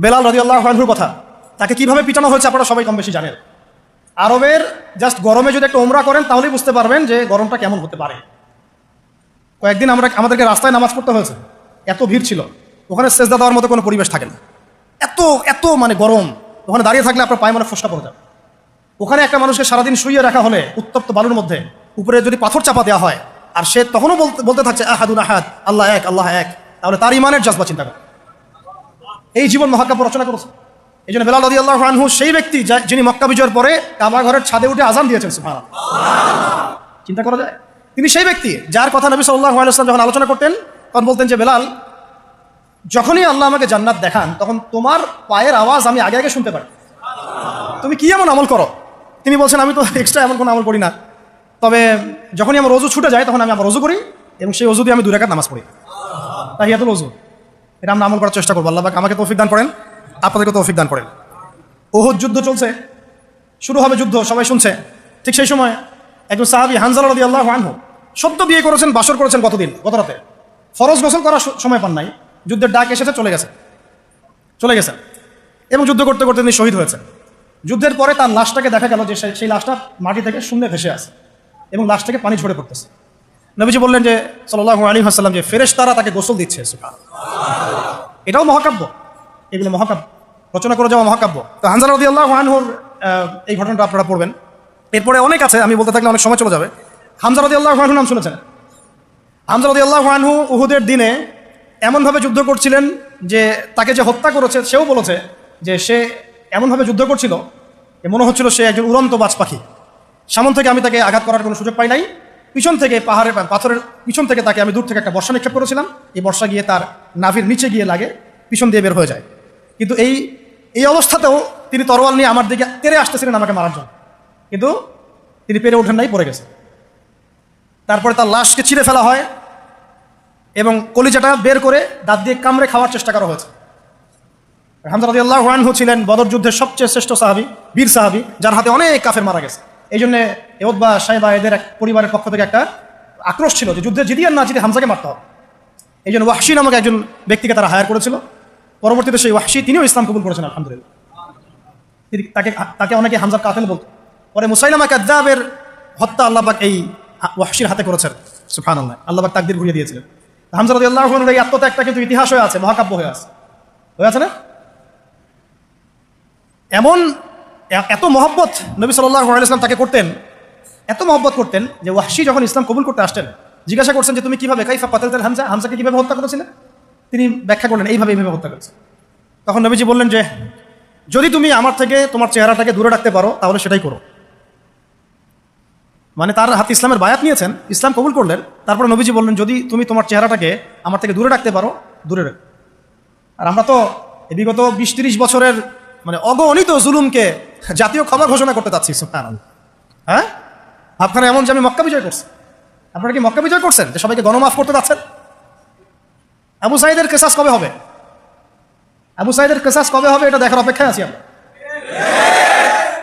বেলাল রদি আল্লাহর কথা। তাকে কীভাবে পিটানো হয়েছে আপনারা সবাই কম বেশি জানেন। আরবের জাস্ট গরমে যদি একটা ওমরা করেন, তাহলেই বুঝতে পারবেন যে গরমটা কেমন হতে পারে। কয়েকদিন আমরা আমাদেরকে রাস্তায় নামাজ পড়তে হয়েছে। এত ভিড় ছিল। ওখানে সেজদা দেওয়ার মতো কোনো পরিবেশ থাকে না। এত এত মানে গরম। ওখানে দাঁড়িয়ে থাকলে আপনার পায়ে মানে ফসকা পড়ে যাবে। ওখানে একটা মানুষকে সারাদিন শুয়ে রাখা হলে উত্তপ্ত বালুর মধ্যে উপরে যদি পাথর চাপা দেওয়া হয়, আর সে তখনও বলতে বলতে থাকছে, আহাদুন আহাদ, আল্লাহ এক আল্লাহ এক। তাহলে তার ইমানের জজবা চিন্তা করে। এই জীবন মহাকাব্য রচনা করেছে। এই জন্য বেলাল আদি আল্লাহ আনহু সেই ব্যক্তি যিনি মক্কা বিজয়ের পরে কাবা ঘরের ছাদে উঠে আজান দিয়েছেন, সুবহানাল্লাহ। চিন্তা করা যায়? তিনি সেই ব্যক্তি যার কথা নবী সাল্লাহ আলাইসলাম যখন আলোচনা করতেন, তখন বলতেন যে, বেলাল, যখনই আল্লাহ আমাকে জান্নাত দেখান, তখন তোমার পায়ের আওয়াজ আমি আগে আগে শুনতে পারি। তুমি কি এমন আমল করো? তিনি বলছেন, আমি তো এক্সট্রা এমন কোনো আমল করি না। তবে যখনই আমার রজু ছুটে যায়, তখন আমি আমার রজু করি এবং সেই অজু দিয়ে আমি দু রেখাত নামাজ পড়ি। তাহিয়াতুল অজু। এটা আমরা আমল করার চেষ্টা করব। আল্লাহ আমাকে তৌফিক দান করেন, আপনাদেরকে তৌফিক দান করেন। ওহুদ যুদ্ধ চলছে, শুরু হবে যুদ্ধ, সবাই শুনছে। ঠিক সেই সময় একজন সাহাবি হানজাল রদি আল্লাহ আনহু সদ্য বিয়ে করেছেন, বাসর করেছেন গতদিন গত রাতে। ফরজ গোসল করার সময় পান নাই, যুদ্ধের ডাক এসেছে, চলে গেছে। চলে গেছে। এবং যুদ্ধ করতে করতে তিনি শহীদ হয়েছেন। যুদ্ধের পরে তার লাশটাকে দেখা গেল যে সেই লাশটা মাটি থেকে শূন্যে ভেসে আছে এবং লাশ থেকে পানি ঝরে পড়তেছে। নবীজি বললেন যে সাল্লাহ আলী হাসাল্লাম যে ফেরেশ তারা তাকে গোসল দিচ্ছে এটাও মহাকাব্য। এগুলো মহাকাব্য। রচনা করে যাওয়া মহাকাব্য। তো হানজাল রদি আল্লাহ আনহুর এই ঘটনাটা আপনারা পড়বেন। এরপরে অনেক আছে, আমি বলতে থাকলে অনেক সময় চলে যাবে। হামজা রদি আল্লাহ আনহু নাম শুনেছেন? হামজা রদি আল্লাহ আনহু উহুদের দিনে এমনভাবে যুদ্ধ করছিলেন যে, তাকে যে হত্যা করেছে, সেও বলেছে যে, সে এমনভাবে যুদ্ধ করছিল মনে হচ্ছিল সে একজন উড়ন্ত বাজ পাখি। সামন থেকে আমি তাকে আঘাত করার কোনো সুযোগ পাই নাই। পিছন থেকে পাহাড়ের পাথরের পিছন থেকে তাকে আমি দূর থেকে একটা বর্ষা নিক্ষেপ করেছিলাম। এই বর্ষা গিয়ে তার নাভির নিচে গিয়ে লাগে, পিছন দিয়ে বের হয়ে যায়। কিন্তু এই এই অবস্থাতেও তিনি তরোয়াল নিয়ে আমার দিকে তেরে আসতেছিলেন আমাকে মারার জন্য। কিন্তু তিনি পেরে ওঠেন নাই, পড়ে গেছে। তারপরে তার লাশকে ছিঁড়ে ফেলা হয় এবং কলিজাটা বের করে দাঁত দিয়ে কামড়ে খাওয়ার চেষ্টা করা হয়েছে। হামজা রাদি আল্লাহ ছিলেন বদর যুদ্ধের সবচেয়ে শ্রেষ্ঠ সাহাবি, বীর সাহাবি, যার হাতে অনেক কাফের মারা গেছে। এই জন্য এওদবা সাহেবা এদের এক পরিবারের পক্ষ থেকে একটা আক্রোশ ছিল যে যুদ্ধে জিদি আর না জিতে হামজাকে মারতে হবে। এই জন্য ওয়াহশি নামক একজন ব্যক্তিকে তারা হায়ার করেছিল। পরবর্তীতে সেই ওয়াহশি তিনিও ইসলাম কবুল করেছেন, আলহামদুলিল্লাহ। তিনি তাকে তাকে অনেকে হামজার কাতেল বলত। পরে মুসাইলামা কাদ্দাবের হত্যা আল্লাহবাক এই ওয়াহশির হাতে করেছেন সুফান আল্লাহ আল্লাহবাক তাকদির ঘুরিয়ে দিয়েছিলেন। হামজা আল্লাহ এই আত্মত্যাগটা কিন্তু ইতিহাস হয়ে আছে, মহাকাব্য হয়ে আছে। হয়ে আছে না? এমন এত মহব্বত নবী সাল্লাহ আলাইসলাম তাকে করতেন, এত মহব্বত করতেন যে ওয়াহশি যখন ইসলাম কবুল করতে আসতেন, জিজ্ঞাসা করছেন যে তুমি কীভাবে কাইফা পাতাল হামজা, হামজাকে কীভাবে হত্যা করেছিলেন তিনি ব্যাখ্যা করলেন, এইভাবে এইভাবে হত্যা করেছে। তখন নবীজি বললেন যে, যদি তুমি আমার থেকে, তোমার চেহারাটাকে দূরে রাখতে পারো, তাহলে সেটাই করো। মানে তার হাতে ইসলামের বায়াত নিয়েছেন, ইসলাম কবুল করলেন, তারপরে নবীজি বললেন, যদি তুমি তোমার চেহারাটাকে আমার থেকে দূরে রাখতে পারো, দূরে রাখো। আর আমরা তো বিগত বিশ তিরিশ বছরের মানে অগণিত জুলুমকে জাতীয় ক্ষমা ঘোষণা করতে চাচ্ছি হ্যাঁ? আপনারা এমন যে আমি মক্কা বিজয় করছি। আপনারা কি মক্কা বিজয় করছেন? যে সবাইকে গণমাফ করতে যাচ্ছেন? আবু সাইদের কেসাস কবে হবে? আবু সাইদের কেসাস কবে হবে? এটা দেখার অপেক্ষায় আছি আমরা।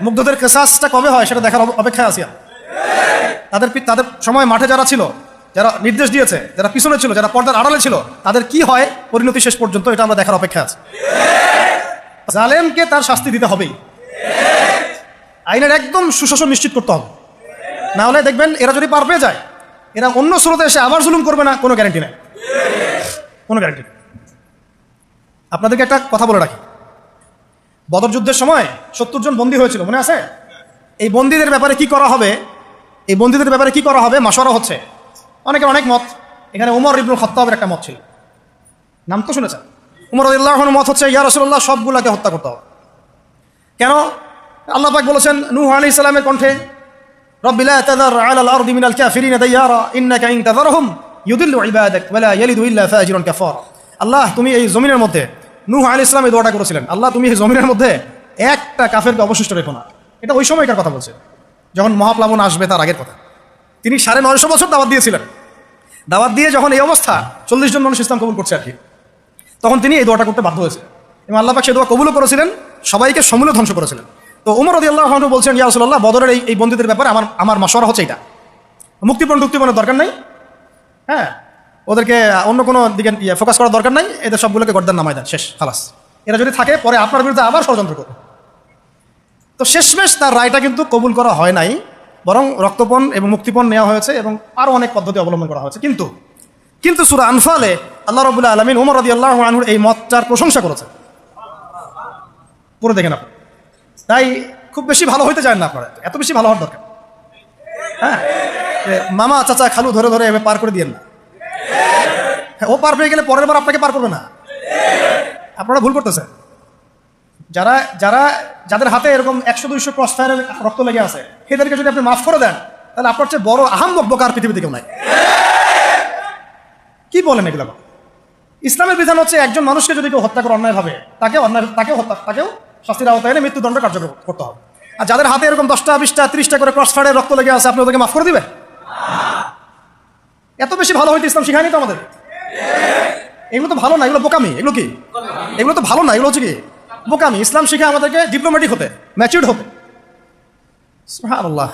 মুগ্ধদের কেসাসটা কবে হয় সেটা দেখার অপেক্ষায় আছি তাদের তাদের সময় মাঠে যারা ছিল, যারা নির্দেশ দিয়েছে, যারা পিছনে ছিল, যারা পর্দার আড়ালে ছিল, তাদের কি হয়? পরিণতি শেষ পর্যন্ত এটা আমরা দেখার অপেক্ষা আছে। জালেমকে তার শাস্তি দিতে হবেই আইনের একদম সুশাসন নিশ্চিত করতে হবে। না হলে দেখবেন এরা যদি পার পেয়ে যায়, এরা অন্য স্রোতে এসে আবার জুলুম করবে না, কোনো গ্যারান্টি নেই। কোনো গ্যারান্টি নেই। আপনাদেরকে একটা কথা বলে রাখি। বদর যুদ্ধের সময় সত্তর জন বন্দী হয়েছিল, মনে আছে? এই বন্দীদের ব্যাপারে কি করা হবে? এই বন্দীদের ব্যাপারে কি করা হবে? মাসরা হচ্ছে। অনেকের অনেক মত। এখানে উমর ইবনুল খত্তাবের একটা মত ছিল। নাম তো শুনেছেন? উমর আল্লাহর মত হচ্ছে, ইয়া রসুল্লাহ সবগুলাকে হত্যা করতে হবে। কেন? আল্লাহ পাক বলেছেন, নূহ আলাইহিস সালামের কণ্ঠে ইন আল্লাহ, তুমি এই জমিনের মধ্যে, নূহ আলাইহিস সালাম এই দোয়াটা করেছিলেন। আল্লাহ, তুমি এই জমিনের মধ্যে একটা কাফেরকে অবশিষ্ট রেখো না। এটা ওই সময়কার কথা বলছে, যখন মহাপ্লাবন আসবে তার আগের কথা। তিনি সাড়ে নয়শো বছর দাওয়াত দিয়েছিলেন। দাওয়াত দিয়ে যখন এই অবস্থা, চল্লিশ জন মানুষ ইসলাম কবুল করছে আর কি। তখন তিনি এই দোয়াটা করতে বাধ্য হয়েছে এবং আল্লাহ পাক সে দোয়া কবুলও করেছিলেন, সবাইকে সমূলে ধ্বংস করেছিলেন। তো উমর রদি আল্লাহ বলছেন, ইয়া রসুল্লাহ বদরের এই এই বন্দীদের ব্যাপারে আমার আমার মশওয়ারা হচ্ছে এটা মুক্তিপণ, টুক্তিপণের দরকার নাই। হ্যাঁ ওদেরকে অন্য কোনো দিকে ফোকাস করার দরকার নাই। এদের সবগুলোকে গর্দান নামায় দেন, শেষ, খালাস। এরা যদি থাকে, পরে আপনার বিরুদ্ধে আবার ষড়যন্ত্র করবে। তো শেষমেশ তার রায়টা কিন্তু কবুল করা হয় নাই, বরং রক্তপণ এবং মুক্তিপণ নেওয়া হয়েছে এবং আরও অনেক পদ্ধতি অবলম্বন করা হয়েছে। কিন্তু কিন্তু সুরা আনফালে আল্লাহ রবুল্লাহ আলমিন উমর রদি আল্লাহ আনহুর এই মতটার প্রশংসা করেছে পুরো দেখেন আপনি। তাই খুব বেশি ভালো হইতে চান না আপনারা। এত বেশি ভালো হওয়ার দরকার। হ্যাঁ? মামা চাচা খালু ধরে ধরে এভাবে পার করে দিয়েন না। হ্যাঁ, ও পার পেয়ে গেলে পরের বার আপনাকে পার করবে না। আপনারা ভুল করতেছেন। যারা যারা যাদের হাতে এরকম একশো দুইশো ক্রস রক্ত লেগে আছে এদেরকে যদি আপনি মাফ করে দেন তাহলে আপনার চেয়ে বড় আহাম বকবকার পৃথিবীতে কেউ নাই। কি বলেন এগুলো? ইসলামের বিধান হচ্ছে একজন মানুষকে যদি কেউ হত্যা করে অন্যায় ভাবে, তাকে অন্যায় তাকেও হত্যা তাকেও শাস্তির আওতায় এনে মৃত্যুদণ্ড কার্যকর করতে হবে। আর যাদের হাতে এরকম দশটা, বিশটা, ত্রিশটা করে ক্রস ফায়ারের রক্ত লেগে আছে, আপনি ওদেরকে মাফ করে দিবেন? এত বেশি ভালো হইতে ইসলাম শিখায়নি তো আমাদের? এগুলো তো ভালো না, এগুলো বোকামি, এগুলো কি? এগুলো তো ভালো না, এগুলো হচ্ছে কি? বোকামি। ইসলাম শিখে আমাদেরকে ডিপ্লোম্যাটিক হতে ম্যাচিউর্ড হতে। আল্লাহ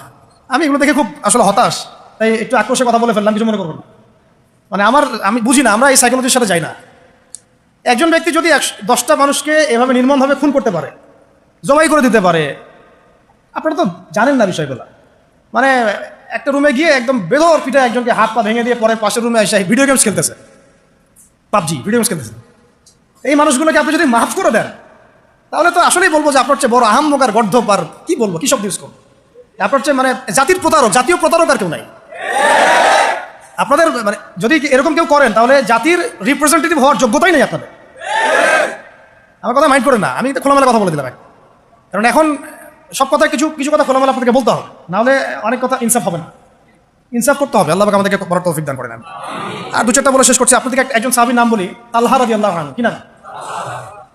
আমি এগুলো দেখে খুব আসলে হতাশ। তাই একটু আক্রোশে কথা বলে ফেললাম, কিছু মনে করবেন না। মানে আমার, আমি বুঝি না, আমরা এই সাইকোলজির সাথে যাই না। একজন ব্যক্তি যদি দশটা মানুষকে এভাবে নির্মমভাবে খুন করতে পারে, জবাই করে দিতে পারে, আপনারা তো জানেন না বিষয়গুলো। মানে একটা রুমে গিয়ে একদম বেদর পিঠে একজনকে হাত পা ভেঙে দিয়ে পরে পাশের রুমে এসে ভিডিও গেমস খেলতেছে। পাবজি ভিডিও গেমস খেলতেছে। এই মানুষগুলোকে আপনি যদি মাফ করে দেন, তাহলে তো আসলেই বলব যে আপনার চেয়ে বড় আহাম্মক আর গর্ধব আর কি বলব, কি সব ইউজ করব আপনার চেয়ে মানে জাতির প্রতারক, জাতীয় প্রতারক আর কেউ নাই। আপনাদের মানে যদি এরকম কেউ করেন, তাহলে জাতির রিপ্রেজেন্টেটিভ হওয়ার যোগ্যতাই নেই আপনাদের। আমার কথা মাইন্ড করে না, আমি খোলামেলা কথা বলে দিলাম কারণ এখন সব কথা কিছু কিছু কথা খোলামেলা আপনাদেরকে বলতে হবে, নাহলে অনেক কথা ইনসাফ হবে না। ইনসাফ করতে হবে, আল্লাহ আমাদেরকে বড় তৌফিক দান করেন আর দু চারটা বলে শেষ করছি, আপনাদেরকে একজন সাহাবীর নাম বলি আল্লাহ রাদি আল্লাহ কি না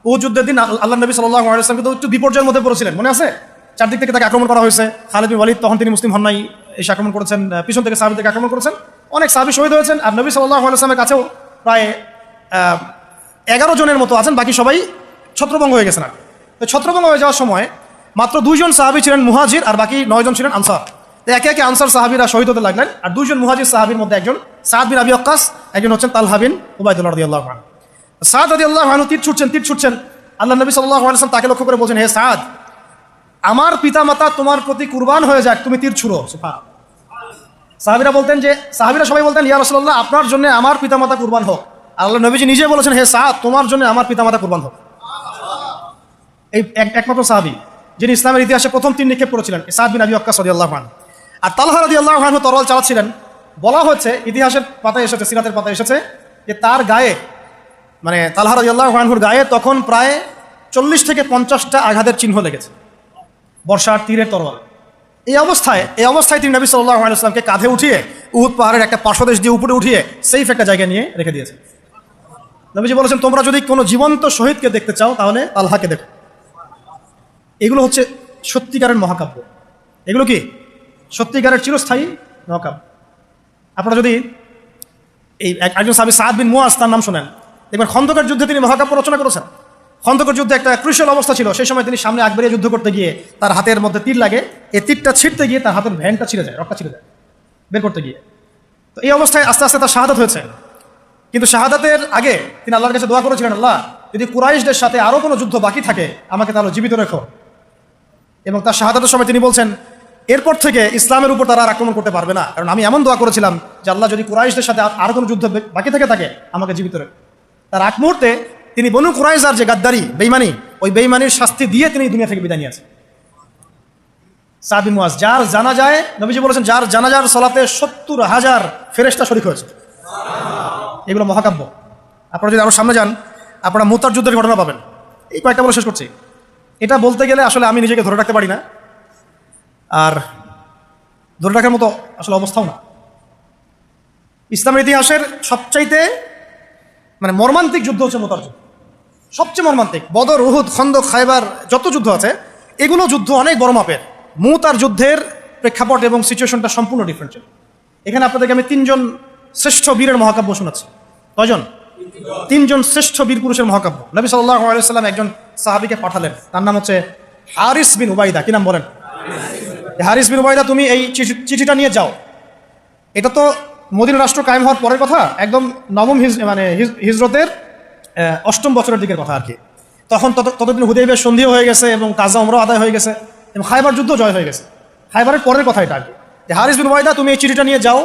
ও যুদ্ধের দিন আল্লাহ নবী সাল্লাহ কিন্তু একটু বিপর্যয়ের মধ্যে পড়েছিলেন, মনে আছে? চারদিক থেকে তাকে আক্রমণ করা হয়েছে। খালিদ ওয়ালিদ তখন তিনি মুসলিম হন নাই, এসে আক্রমণ করেছেন পিছন থেকে সাহাবি থেকে আক্রমণ করেছেন। অনেক সাহাবি শহীদ হয়েছেন আর নবী সাল্লাহ আলাইসলামের কাছেও প্রায় এগারো জনের মতো আছেন, বাকি সবাই ছত্রভঙ্গ হয়ে গেছেন আর তো ছত্রভঙ্গ হয়ে যাওয়ার সময় মাত্র দুইজন সাহাবি ছিলেন মুহাজির আর বাকি নয়জন ছিলেন আনসার। তো একে একে আনসার সাহাবিরা শহীদ হতে লাগলেন আর দুইজন মুহাজির সাহাবির মধ্যে একজন সাদ বিন আবি অক্কাস একজন হচ্ছেন তালহা বিন উবায়দুল্লাহ রাদিয়াল্লাহু আনহু। সাদ রাদিয়াল্লাহু আনহু তীর ছুটছেন তীর ছুটছেন। আল্লাহ নবী সাল্লাল্লাহু আলাইহি ওয়াসাল্লাম তাকে লক্ষ্য করে বলছেন, হে সাদ, আমার পিতামাতা তোমার প্রতি কুরবান হয়ে যাক, তুমি তীর ছুড়ো সুবহান সাহাবিরা বলতেন যে, সাহাবিরা সবাই বলতেন, ইয়া রাসূলুল্লাহ, আপনার জন্য আমার পিতামাতা কুরবান হোক। আল্লাহ নবীজি নিজে বলেছেন, হে সাহ তোমার জন্য আমার পিতামাতা কুরবান হোক। এই এক- একমাত্র সাহাবি, যিনি ইসলামের ইতিহাসে প্রথম তিন নিক্ষেপ করেছিলেন, সাদ বিন আবি অক্কাস রাদিয়াল্লাহু আনহু। আর তালহা রাদিয়াল্লাহু আনহু তরল চালাচ্ছিলেন। বলা হচ্ছে ইতিহাসের পাতায় এসেছে, সিরাতের পাতায় এসেছে, যে তার গায়ে মানে তালহা রাদিয়াল্লাহু আনহুর গায়ে তখন প্রায় চল্লিশ থেকে পঞ্চাশটা আঘাতের চিহ্ন লেগেছে। বর্ষার তীরের তরোয়াল। এই অবস্থায় এই অবস্থায় তিনি নবী সাল্লাহ আলাইসলামকে কাঁধে উঠিয়ে উহুদ পাহাড়ের একটা পার্শ্বদেশ দিয়ে উপরে উঠিয়ে সেইফ একটা জায়গায় নিয়ে রেখে দিয়েছে নবীজি বলেছেন, তোমরা যদি কোনো জীবন্ত শহীদকে দেখতে চাও, তাহলে আল্লাহকে দেখো। এগুলো হচ্ছে সত্যিকারের মহাকাব্য। এগুলো কি? সত্যিকারের চিরস্থায়ী মহাকাব্য। আপনারা যদি এই একজন সাবি সাদ বিন মুয়াজ তার নাম শোনেন এবার খন্দকের যুদ্ধে তিনি মহাকাব্য রচনা করেছেন। খন্দকের যুদ্ধে একটা ক্রুশিয়াল অবস্থা ছিল। সেই সময় তিনি সামনে আকবরিয়া যুদ্ধ করতে গিয়ে তার হাতের মধ্যে তীর লাগে। এই তীরটা ছিঁড়তে গিয়ে তার হাতের ভ্যানটা ছিঁড়ে যায় রক্তটা ছিঁড়ে যায়, বের করতে গিয়ে। তো এই অবস্থায় আস্তে আস্তে তার শাহাদাত হয়েছে। কিন্তু শাহাদাতের আগে তিনি আল্লাহর কাছে দোয়া করেছিলেন, আল্লাহ, যদি কুরাইশদের সাথে আরও কোনো যুদ্ধ বাকি থাকে, আমাকে তাহলে জীবিত রেখো। এবং তার শাহাদাতের সময় তিনি বলছেন, এরপর থেকে ইসলামের উপর তারা আর আক্রমণ করতে পারবে না। কারণ আমি এমন দোয়া করেছিলাম যে, আল্লাহ, যদি কুরাইশদের সাথে আর- কোনো যুদ্ধ বাকি থেকে থাকে, আমাকে জীবিত রেখো। তার এক মুহূর্তে তিনি বনু কুরাইজার যে গাদ্দারি বেইমানি ওই বেইমানির শাস্তি দিয়ে তিনি দুনিয়া থেকে বিদায় নিয়েছেন। সাবিন মুয়াজ যার জানা যায় নবীজি বলেছেন, যার জানাজার সলাতে সত্তর হাজার ফেরেস্তা শরিক হয়েছে। এগুলো মহাকাব্য। আপনারা যদি আরও সামনে যান, আপনারা মুতার যুদ্ধের ঘটনা পাবেন। এই কয়েকটা বলে শেষ করছি। এটা বলতে গেলে আসলে আমি নিজেকে ধরে রাখতে পারি না। আর ধরে রাখার মতো আসলে অবস্থাও না। ইসলামের ইতিহাসের সবচাইতে মানে মর্মান্তিক যুদ্ধ হচ্ছে মোতার যুদ্ধ। সবচেয়ে মর্মান্তিক, বদর, উহুদ, খন্দক, খাইবার, যত যুদ্ধ আছে, এগুলো যুদ্ধ অনেক বড় মাপের। মুতার যুদ্ধের প্রেক্ষাপট এবং সিচুয়েশনটা সম্পূর্ণ ডিফারেন্ট ছিল। এখানে আপনাদেরকে আমি তিনজন শ্রেষ্ঠ বীরের মহাকাব্য শোনাচ্ছি। কয়জন? তিনজন শ্রেষ্ঠ বীর পুরুষের মহাকাব্য। নবী আলাইসাল্লাম একজন সাহাবিকে পাঠালেন। তার নাম হচ্ছে হারিস বিন উবাইদা। কি নাম বলেন? হারিস বিন উবাইদা, তুমি এই চিঠি- চিঠিটা নিয়ে যাও। এটা তো মদিনা রাষ্ট্র কায়েম হওয়ার পরের কথা। একদম নবম হিজ মানে হিজ- হিজরতের অষ্টম বছরের দিকের কথা আর কি। তখন তত ততদিন হুদেবের সন্ধিও হয়ে গেছে এবং কাজা অমরাও আদায় হয়ে গেছে এবং খাইবার যুদ্ধ জয় হয়ে গেছে। খাইবারের পরের কথা এটা আর কি। যে হারিস বিন ওয়াইদা, তুমি এই চিঠিটা নিয়ে যাও,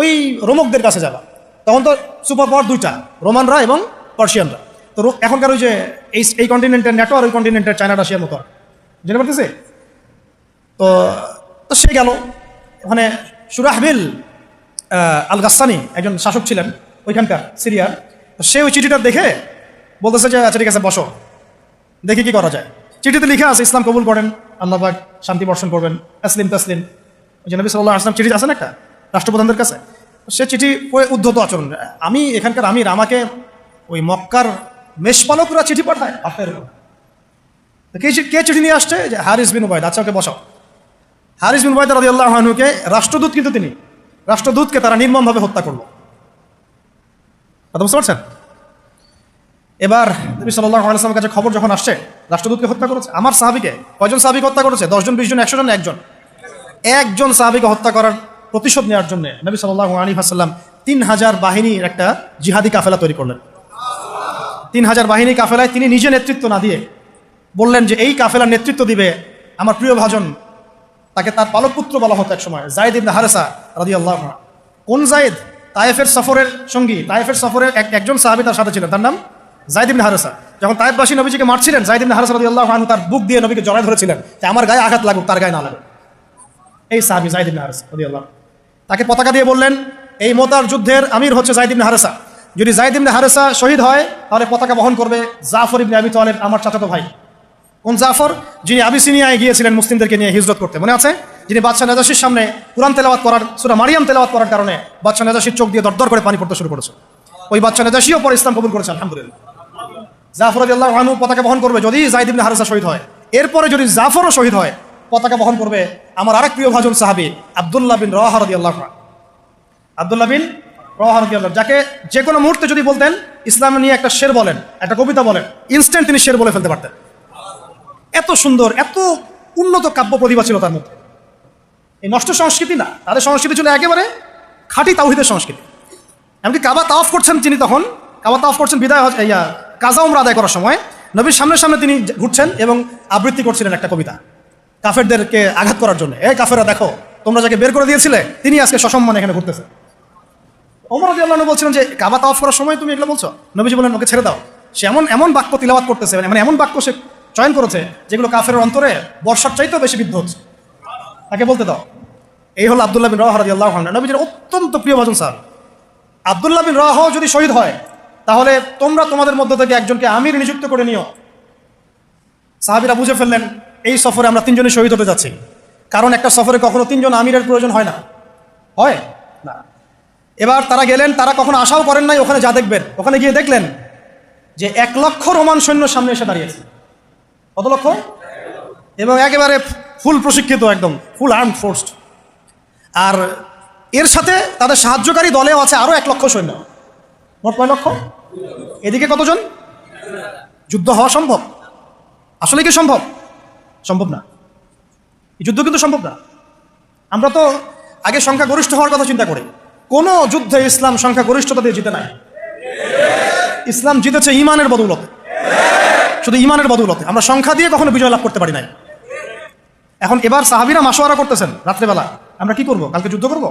ওই রোমকদের কাছে যাবা। তখন তো সুপার পাওয়ার দুইটা, রোমানরা এবং পার্সিয়ানরা। তো এখনকার ওই যে এই এই কন্টিনেন্টের নেটো আর ওই কন্টিনেন্টের চায়না রাশিয়ার মতো। জেনে পারতেছে? তো তো সে গেল। ওখানে সুরাহবিল আল গাসানি একজন শাসক ছিলেন, ওইখানকার সিরিয়ার। সে ওই চিঠিটা দেখে বলতেছে যে আচ্ছা ঠিক আছে বসো। দেখি কি করা যায়। চিঠিতে লিখে আছে ইসলাম কবুল করেন আল্লাহবাক শান্তি বর্ষণ করবেন তাসলিম ওই যে নবী সাল্লাহ আসলাম চিঠি আছে না একটা রাষ্ট্রপ্রধানদের কাছে? সে চিঠি উদ্ধত আচরণ। আমি এখানকার আমির আমাকে ওই মক্কার মেষপালকরা চিঠি পাঠায়। আপনার কে কে চিঠি নিয়ে আসছে? যে হারিস বিন উবায়দ। আচ্ছা ওকে বসাও হারিস বিন উবায়দ রাজি আল্লাহ আহনুকে রাষ্ট্রদূত কিন্তু তিনি। রাষ্ট্রদূতকে তারা নির্মমভাবে হত্যা করল। কথা বুঝতে পারছেন এবার নবী সাল্লাহ আলাইসলামের কাছে খবর যখন আসছে, রাষ্ট্রদূতকে হত্যা করেছে, আমার সাহাবিকে, কয়জন সাহাবিকে হত্যা করেছে? দশজন বিশ জন একশো জন, একজন? একজন সাহাবিকে হত্যা করার প্রতিশোধ নেওয়ার জন্য নবী সাল্লাহ আলী হাসাল্লাম তিন হাজার বাহিনীর একটা জিহাদি কাফেলা তৈরি করলেন। তিন হাজার বাহিনী কাফেলায় তিনি নিজে নেতৃত্ব না দিয়ে বললেন যে, এই কাফেলার নেতৃত্ব দিবে আমার প্রিয় ভাজন। তাকে তার পালকপুত্র বলা হতো এক সময় জায়দ ইবনে হারেসা রাদি আল্লাহ কোন জায়েদ? তায়েফের সফরের সঙ্গী, তায়েফের সফরের এক একজন সাহাবি তার সাথে ছিলেন। তার নাম জায়দ ইবনে হারেসা। যখন তায়েফবাসী নবীজিকে মারছিলেন জায়দ ইবনে হারেসা রাদি আল্লাহ তার বুক দিয়ে নবীকে জড়ায় ধরেছিলেন যে আমার গায়ে আঘাত লাগুক, তার গায়ে না লাগুক। এই সাহাবি জায়দ ইবনে হারেসা আল্লাহ তাকে পতাকা দিয়ে বললেন, এই মোতার যুদ্ধের আমির হচ্ছে জায়দ ইবনে হারেসা। যদি জায়দ ইবনে হারেসা শহীদ হয়, তাহলে পতাকা বহন করবে জাফর ইবনে আবি তালেব, আমার চাচাতো ভাই। কোন জাফর, যিনি আবিসিনিয়ায় গিয়েছিলেন মুসলিমদেরকে নিয়ে হিজরত করতে। মনে আছে? যিনি বাদশাহ নেজাসির সামনে কোরআন তেলাওয়াত করার সুরা মারিয়াম তেলাওয়াত করার কারণে বাদশাহ নেজাসির চোখ দিয়ে দরদর করে পানি পড়তে শুরু করেছে। ওই বাদশাহ নেজাসিও পরে ইসলাম কবুল করেছে, আলহামদুলিল্লাহ। জাফর আল্লাহ আনু পতাকা বহন করবে যদি জাইদ হারেসা শহীদ হয়। এরপরে যদি জাফরও শহীদ হয়, পতাকা বহন করবে আমার আরেক প্রিয় ভাজন সাহাবি, আব্দুল্লাহ বিন রাহারদি আল্লাহ আব্দুল্লাহ বিন রাহারদি আল্লাহ যাকে যে কোনো মুহূর্তে যদি বলতেন, ইসলাম নিয়ে একটা শের বলেন, একটা কবিতা বলেন, ইনস্ট্যান্ট তিনি শের বলে ফেলতে পারতেন। এত সুন্দর, এত উন্নত কাব্য প্রতিভা ছিল তার মধ্যে। এই নষ্ট সংস্কৃতি না, তাদের সংস্কৃতি ছিল একেবারে খাঁটি তাওহিদের সংস্কৃতি। এমনকি কাবা তাওয়াফ করছেন তিনি তখন, কাবা তাওয়াফ করছেন বিদায় ইয়া কাজা উমরা আদায় করার সময়। নবীর সামনে সামনে তিনি ঘুরছেন এবং আবৃত্তি করছিলেন একটা কবিতা, কাফেরদেরকে আঘাত করার জন্য। এই কাফেরা দেখো, তোমরা যাকে বের করে দিয়েছিলে, তিনি আজকে সসম্মানে এখানে ঘুরতেছে। ওমর রাজি আল্লাহ বলছিলেন যে, কাবা তাওয়াফ করার সময় তুমি এগুলো বলছো? নবীজি বলেন ওকে ছেড়ে দাও। সে এমন এমন বাক্য তিলাবাত করতেছে মানে এমন বাক্য সে চয়ন করেছে, যেগুলো কাফের অন্তরে বর্ষার চাইতেও বেশি বিদ্ধ হচ্ছে তাকে বলতে দাও। এই হলো আবদুল্লাহ বিন রাহ রাজি আল্লাহ নবীজির অত্যন্ত প্রিয় ভাজন স্যার। আবদুল্লাহ বিন রাহ যদি শহীদ হয়, তাহলে তোমরা তোমাদের মধ্য থেকে একজনকে আমির নিযুক্ত করে নিও। সাহাবিরা বুঝে ফেললেন, এই সফরে আমরা তিনজনই শহীদ হতে যাচ্ছি। কারণ একটা সফরে কখনো তিনজন আমিরের প্রয়োজন হয় না। হয়? না। এবার তারা গেলেন, তারা কখনো আশাও করেন নাই, ওখানে যা দেখবেন। ওখানে গিয়ে দেখলেন যে এক লক্ষ রোমান সৈন্য সামনে এসে দাঁড়িয়েছে। কত লক্ষ? এবং একেবারে ফুল প্রশিক্ষিত একদম ফুল আর্ম ফোর্সড আর এর সাথে তাদের সাহায্যকারী দলেও আছে আরও এক লক্ষ সৈন্য। মোট কয় লক্ষ? এদিকে কতজন? যুদ্ধ হওয়া সম্ভব। আসলে কি সম্ভব? সম্ভব না। যুদ্ধ কিন্তু সম্ভব না। আমরা তো আগে সংখ্যা গরিষ্ঠ হওয়ার কথা চিন্তা করি। কোনো যুদ্ধে ইসলাম সংখ্যা গরিষ্ঠতা দিয়ে জিতে নাই। ইসলাম জিতেছে ইমানের বদৌলতে। শুধু ইমানের বদৌলতে। আমরা সংখ্যা দিয়ে কখনো বিজয় লাভ করতে পারি নাই। এখন এবার সাহাবিরা মাসোয়ারা করতেছেন রাত্রেবেলা। আমরা কি করব? কালকে যুদ্ধ করব?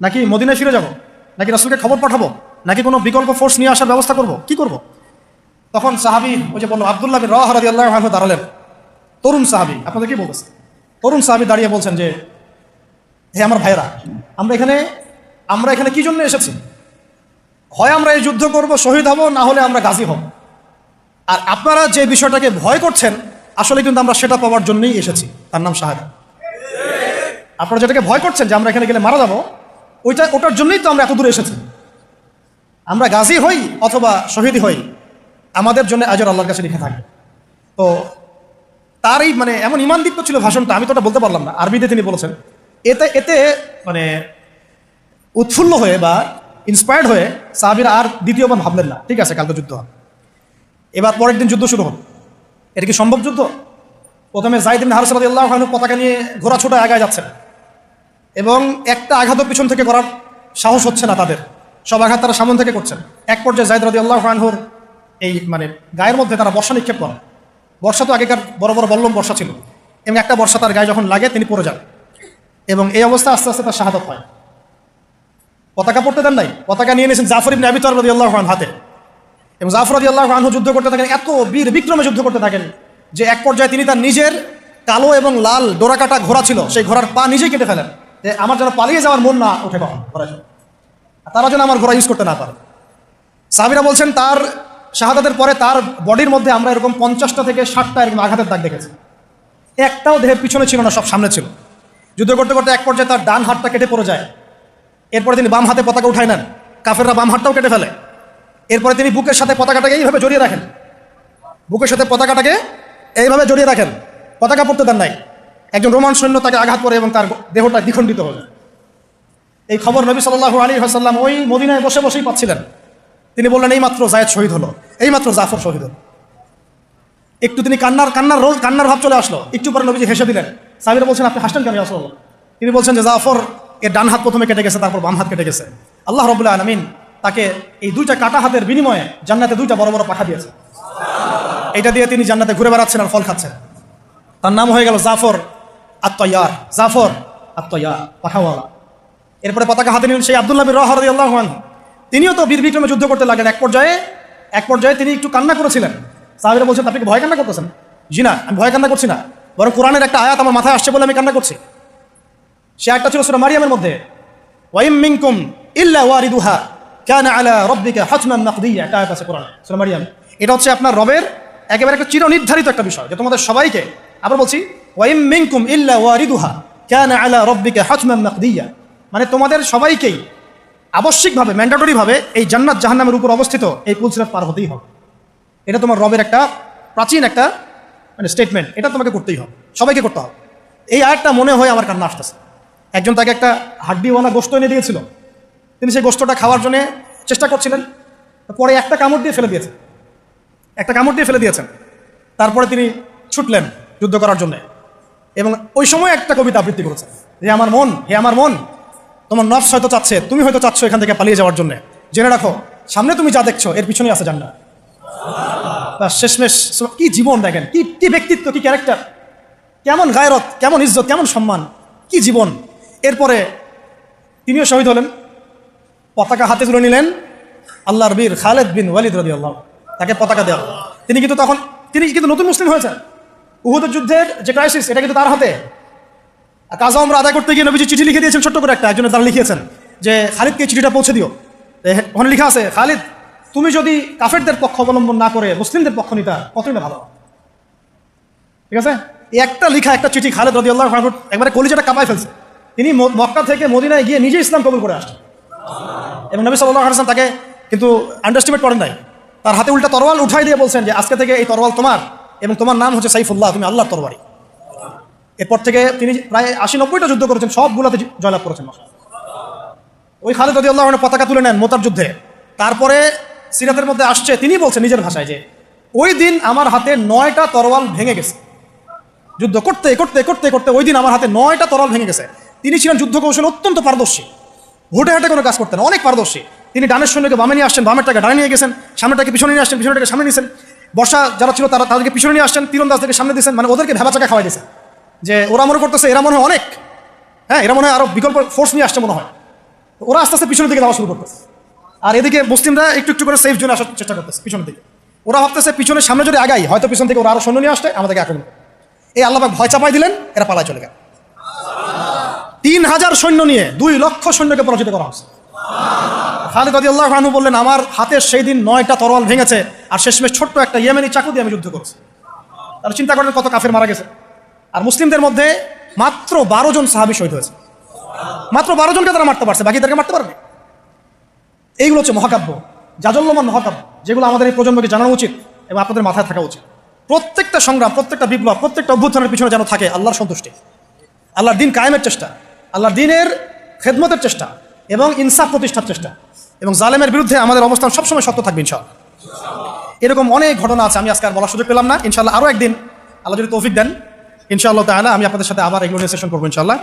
নাকি মদিনায় ফিরে যাব? নাকি রাসুলকে খবর পাঠাবো? নাকি কোনো বিকল্প ফোর্স নিয়ে আসার ব্যবস্থা করব? কি করব? তখন সাহাবি ওই যে বলল, আবদুল্লাহ বিন রাহ রাদি আল্লাহ দাঁড়ালেন। তরুণ সাহাবি, আপনাদের কি বলতেছে তরুণ সাহাবি দাঁড়িয়ে বলছেন যে, হে আমার ভাইয়েরা, আমরা এখানে আমরা এখানে কি জন্য এসেছি? হয় আমরা এই যুদ্ধ করব, শহীদ হব, না হলে আমরা গাজী হব। আর আপনারা যে বিষয়টাকে ভয় করছেন, আসলে কিন্তু আমরা সেটা পাওয়ার জন্যই এসেছি। তার নাম শাহাদা আপনারা যেটাকে ভয় করছেন যে আমরা এখানে গেলে মারা যাব, ওইটা ওটার জন্যই তো আমরা এত দূরে এসেছি। আমরা গাজী হই অথবা শহীদ হই, আমাদের জন্য আজর আল্লাহর কাছে লিখে থাকবে। তো তারই মানে এমন ইমানদীপ্ত ছিল ভাষণটা, আমি তো ওটা বলতে পারলাম না। আরবিতে তিনি বলেছেন, এতে এতে মানে উৎফুল্ল হয়ে বা ইন্সপায়ার্ড হয়ে সাহাবিরা আর দ্বিতীয়বার ভাবলেন না। ঠিক আছে, কালকে যুদ্ধ হবে। এবার পরের দিন যুদ্ধ শুরু হল এটা কি সম্ভব যুদ্ধ? প্রথমে জাইদিন হারসাবাদ আল্লাহ পতাকা নিয়ে ঘোড়া ছোটা আগায় যাচ্ছেন। এবং একটা আঘাতও পিছন থেকে করার সাহস হচ্ছে না তাদের। সব আঘাত তারা সামন থেকে করছেন। এক পর্যায়ে জায়দ রাদি আল্লাহ আনহুর এই মানে গায়ের মধ্যে তারা বর্ষা নিক্ষেপ করে বর্ষা তো আগেকার বড় বড় বল্লম বর্ষা ছিল। এবং একটা বর্ষা তার গায়ে যখন লাগে তিনি পড়ে যান। এবং এই অবস্থা আস্তে আস্তে তার শাহাদত হয়। পতাকা পড়তে দেন নাই। পতাকা নিয়ে নিয়েছেন জাফর ইবনে রাদিয়াল্লাহু আনহু হাতে। এবং জাফর আল্লাহ আনহু যুদ্ধ করতে থাকেন, এত বীর বিক্রমে যুদ্ধ করতে থাকেন যে এক পর্যায়ে তিনি তার নিজের কালো এবং লাল ডোরাকাটা ঘোড়া ছিল, সেই ঘোড়ার পা নিজেই কেটে ফেলেন। যে আমার যেন পালিয়ে যাওয়ার মন না উঠে কখন তারা যেন আমার ঘোড়া ইউজ করতে না পারে। সাবিরা বলছেন, তার শাহাদাতের পরে তার বডির মধ্যে আমরা এরকম পঞ্চাশটা থেকে ষাটটা এরকম আঘাতের দাগ দেখেছি। একটাও দেহের পিছনে ছিল না, সব সামনে ছিল। যুদ্ধ করতে করতে এক পর্যায়ে তার ডান হাতটা কেটে পড়ে যায়। এরপরে তিনি বাম হাতে পতাকা উঠায় নেন। কাফেররা বাম হাতটাও কেটে ফেলে। এরপরে তিনি বুকের সাথে পতাকাটাকে এইভাবে জড়িয়ে রাখেন। বুকের সাথে পতাকাটাকে এইভাবে জড়িয়ে রাখেন। পতাকা পড়তে দেন নাই। একজন রোমান সৈন্য তাকে আঘাত করে এবং তার দেহটা দ্বিখণ্ডিত হল। এই খবর নবী সাল্লাহ আলী হাসাল্লাম ওই মদিনায় বসে বসেই পাচ্ছিলেন। তিনি বললেন এইমাত্র জায়দ শহীদ হলো। এইমাত্র জাফর শহীদ হলো। একটু তিনি কান্নার কান্নার রোজ কান্নার ভাব চলে আসলো। একটু পরে নবীজি হেসে দিলেন। সাবিরা বলছেন, আপনি হাসতেন কেন আসল তিনি বলছেন যে, জাফর এর ডান হাত প্রথমে কেটে গেছে, তারপর বাম হাত কেটে গেছে। আল্লাহ রবুল্লাহ আলমিন তাকে এই দুইটা কাটা হাতের বিনিময়ে জান্নাতে দুইটা বড় বড় পাখা দিয়েছে। এটা দিয়ে তিনি জান্নাতে ঘুরে বেড়াচ্ছেন আর ফল খাচ্ছেন। তার নাম হয়ে গেল জাফর আত্ময়ার জাফর আত্ময়ার পাখাওয়ালা এরপরে পতাকা হাতে নিলেন সেই আব্দুল্লাহ বিন রহর আল্লাহমান তিনিও তো বীর বিক্রমে যুদ্ধ করতে লাগলেন। এক পর্যায়ে এক পর্যায়ে তিনি একটু কান্না করেছিলেন। সাহাবিরা বলছেন, আপনি কি ভয় কান্না করতেছেন? জি না, আমি ভয় কান্না করছি না। বরং কোরআনের একটা আয়াত আমার মাথায় আসছে বলে আমি কান্না করছি। সে একটা ছিল সুরা মারিয়ামের মধ্যে। ওয়াইম মিংকুম ইল্লা ওয়ারিদুহা। কানা আলা রাব্বিকা হাতমান মাকদিয়া একটা আছে কোরআনে, সুরা মারিয়াম। এটা হচ্ছে আপনার রবের একেবারে একটা চিরনির্ধারিত একটা বিষয়, যে তোমাদের সবাইকে, আবার বলছি, ওয়াইম মিনকুম ইল্লা ওয়ারিদুহা কানা আলা রাব্বিকা হাতমান মাকদিয়া। মানে তোমাদের সবাইকেই আবশ্যিকভাবে ম্যান্ডাটরিভাবে এই জান্নাত জাহান্নামের উপর অবস্থিত এই পুলসিরাত পার হতেই হবে। এটা তোমার রবের একটা প্রাচীন একটা মানে স্টেটমেন্ট এটা তোমাকে করতেই হবে, সবাইকে করতে হবে। এই আয়াতটা মনে হয় আমার কান্না আসতেছে। একজন তাকে একটা হাড্ডিওয়ালা গোস্ত এনে দিয়েছিল। তিনি সেই গোস্তটা খাওয়ার জন্য চেষ্টা করছিলেন। পরে একটা কামড় দিয়ে ফেলে দিয়েছেন। একটা কামড় দিয়ে ফেলে দিয়েছেন। তারপরে তিনি ছুটলেন যুদ্ধ করার জন্য। এবং ওই সময় একটা কবিতা আবৃত্তি করেছেন। যে আমার মন, হে আমার মন, তোমার নফস হয়তো চাচ্ছে, তুমি হয়তো চাচ্ছ এখান থেকে পালিয়ে যাওয়ার জন্য। জেনে রাখো, সামনে তুমি যা দেখছ, এর পিছনেই আছে জান্নাত। তার শেষমেশ কি জীবন দেখেন, কি কি ব্যক্তিত্ব, কি ক্যারেক্টার কেমন গায়রত, কেমন ইজ্জত, কেমন সম্মান, কি জীবন। এরপরে তিনিও শহীদ হলেন। পতাকা হাতে তুলে নিলেন আল্লাহর বীর খালেদ বিন ওয়ালিদ রবি আল্লাহ তাকে পতাকা দেওয়া। তিনি কিন্তু তখন, তিনি কিন্তু নতুন মুসলিম হয়েছেন। উহুদের যুদ্ধের যে ক্রাইসিস এটা কিন্তু তার হাতে। কাজা আমরা আদায় করতে গিয়ে নবীজি চিঠি লিখে দিয়েছেন, ছোট্ট করে একটা, একজনের তারা লিখিয়েছেন যে, খালিদকে চিঠিটা পৌঁছে দিও। ওখানে লেখা আছে, খালিদ, তুমি যদি কাফেরদের পক্ষ অবলম্বন না করে মুসলিমদের পক্ষ নিতা, কতই না ভালো। ঠিক আছে? একটা লেখা, একটা চিঠি খালেদ রদি আল্লাহ একবারে কলিজাটা কাঁপায় ফেলছে। তিনি মক্কা থেকে মদিনায় গিয়ে নিজে ইসলাম কবুল করে আসছেন। এবং নবী সাল্লাহ হাসান তাকে কিন্তু আন্ডারস্টিমেট করেন নাই। তার হাতে উল্টা তরোয়াল উঠাই দিয়ে বলছেন যে, আজকে থেকে এই তরোয়াল তোমার এবং তোমার নাম হচ্ছে সাইফুল্লাহ, তুমি আল্লাহর তরবারি। এরপর থেকে তিনি প্রায় আশি নব্বইটা যুদ্ধ করেছেন, সবগুলোতে জয়লাভ করেছেন। ওই খালেদ রদি আল্লাহ পতাকা তুলে নেন মোতার যুদ্ধে। তারপরে সিরাতের মধ্যে আসছে, তিনি বলছেন নিজের ভাষায় যে, ওই দিন আমার হাতে নয়টা তরোয়াল ভেঙে গেছে। যুদ্ধ করতে করতে করতে করতে ওই দিন আমার হাতে নয়টা তরল ভেঙে গেছে। তিনি ছিলেন যুদ্ধ কৌশল অত্যন্ত পারদর্শী। হুটে হাটে কোনো কাজ করতেন অনেক পারদর্শী। তিনি ডানের সৈন্যকে বামে নিয়ে আসছেন বামের বামেরটাকে ডানে নিয়ে গেছেন সামনেটাকে পিছনে নিয়ে আসছেন পিছনেটাকে সামনে নিয়েছেন। বর্ষা যারা ছিল তারা তাদেরকে পিছনে নিয়ে আসছেন তীরন্দাজদেরকে সামনে দিয়েছেন মানে ওদেরকে ভেবা চাকা খাওয়াই দিয়েছেন। যে ওরা মনে করতেছে, এরা মনে হয় অনেক। হ্যাঁ এরা মনে হয় আরও বিকল্প ফোর্স নিয়ে আসছে মনে হয়। ওরা আস্তে আস্তে পিছনের দিকে যাওয়া শুরু করতেছে। আর এদিকে মুসলিমরা একটু একটু করে সেফ জোনে আসার চেষ্টা করতেছে, পিছনের দিকে। ওরা ভাবতেছে পিছনের সামনে যদি আগাই, হয়তো পিছন থেকে ওরা আরও সৈন্য নিয়ে আসতে আমাদেরকে আক্রমণ। এই আল্লাহ ভয় চাপাই দিলেন, এরা পালায় চলে গেল। তিন হাজার সৈন্য নিয়ে দুই লক্ষ সৈন্যকে পরাজিত করা হচ্ছে খালিদ আদি আল্লাহ রানু বললেন, আমার হাতের সেই দিন নয়টা তরোয়াল ভেঙেছে আর শেষমেশ ছোট্ট একটা ইয়েমেনি চাকু দিয়ে আমি যুদ্ধ করছি। তাহলে চিন্তা করেন কত কাফের মারা গেছে। আর মুসলিমদের মধ্যে মাত্র বারো জন সাহাবি শহীদ হয়েছে। মাত্র বারো জনকে তারা মারতে পারছে বাকি বাকিদেরকে মারতে পারবে এইগুলো হচ্ছে মহাকাব্য, জাজল্যমান মহাকাব্য, যেগুলো আমাদের এই প্রজন্মকে জানানো উচিত এবং আপনাদের মাথায় থাকা উচিত। প্রত্যেকটা সংগ্রাম, প্রত্যেকটা বিপ্লব, প্রত্যেকটা অভ্যুত্থানের পিছনে যেন থাকে আল্লাহর সন্তুষ্টি। আল্লাহর দিন কায়েমের চেষ্টা। আল্লাহর দিনের খেদমতের চেষ্টা এবং ইনসাফ প্রতিষ্ঠার চেষ্টা এবং জালেমের বিরুদ্ধে আমাদের অবস্থান সবসময় শক্ত থাকবে ইনশাল্লাহ এরকম অনেক ঘটনা আছে, আমি আজকে আর বলার সুযোগ পেলাম না। ইনশাল্লাহ আরও একদিন আল্লাহ যদি তৌফিক দেন, ইনশাআল্লাহ তাহলে আমি আপনাদের সাথে আবার এগুলো নিয়ে সেশন করব ইনশাল্লাহ